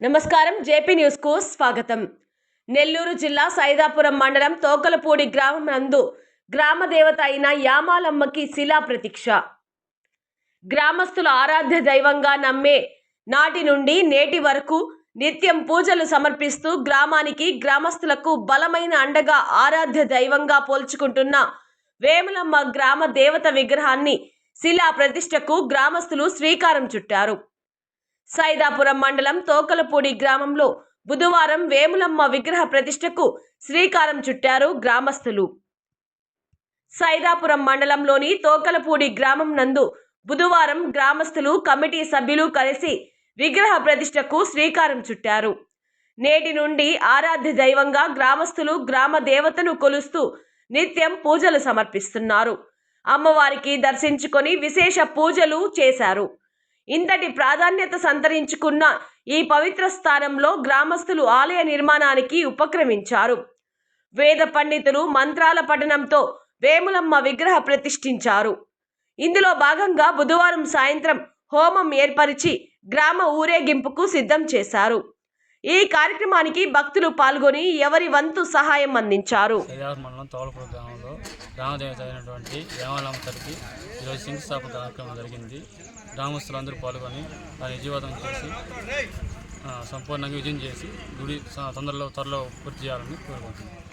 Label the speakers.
Speaker 1: నమస్కారం. జేపీ న్యూస్కు స్వాగతం. నెల్లూరు జిల్లా సైదాపురం మండలం తోకలపూడి గ్రామం నందు గ్రామ దేవత అయిన యామాలమ్మకి శిలా ప్రతీక్ష గ్రామస్తుల ఆరాధ్య దైవంగా నమ్మే నాటి నుండి నేటి వరకు నిత్యం పూజలు సమర్పిస్తూ గ్రామానికి గ్రామస్తులకు బలమైన అండగా ఆరాధ్య దైవంగా పోల్చుకుంటున్న వేములమ్మ గ్రామ దేవత విగ్రహాన్ని శిలా ప్రతిష్టకు గ్రామస్తులు శ్రీకారం చుట్టారు. సైదాపురం మండలం తోకలపూడి గ్రామంలో బుధవారం వేములమ్మ విగ్రహ ప్రతిష్టకు శ్రీకారం చుట్టారు గ్రామస్తులు. సైదాపురం మండలంలోని తోకలపూడి గ్రామం నందు బుధవారం గ్రామస్తులు కమిటీ సభ్యులు కలిసి విగ్రహ ప్రతిష్టకు శ్రీకారం చుట్టారు. నేటి నుండి ఆరాధ్య దైవంగా గ్రామస్తులు గ్రామ దేవతను కొలుస్తూ నిత్యం పూజలు సమర్పిస్తున్నారు. అమ్మవారికి దర్శించుకొని విశేష పూజలు చేశారు. ఇంతటి ప్రాధాన్యత సంతరించుకున్న ఈ పవిత్ర స్థానంలో గ్రామస్తులు ఆలయ నిర్మాణానికి ఉపక్రమించారు. వేద పండితులు మంత్రాల పఠనంతో వేములమ్మ విగ్రహ ప్రతిష్ఠించారు. ఇందులో భాగంగా బుధవారం సాయంత్రం హోమం ఏర్పరిచి గ్రామ ఊరేగింపుకు సిద్ధం చేశారు. ఈ కార్యక్రమానికి భక్తులు పాల్గొని ఎవరి వంతు సహాయం అందించారు.
Speaker 2: మండలం తోలపూర్ గ్రామంలో గ్రామదేవత అయినటువంటి దేవాలయం తరఫి ఈరోజు శంకుస్థాపన కార్యక్రమం జరిగింది. గ్రామస్తులందరూ పాల్గొని దాన్ని విజయవంతం చేసి సంపూర్ణంగా విజయం చేసి గుడి తొందరలో త్వరలో పూర్తి చేయాలని కోరుకుంటున్నాను.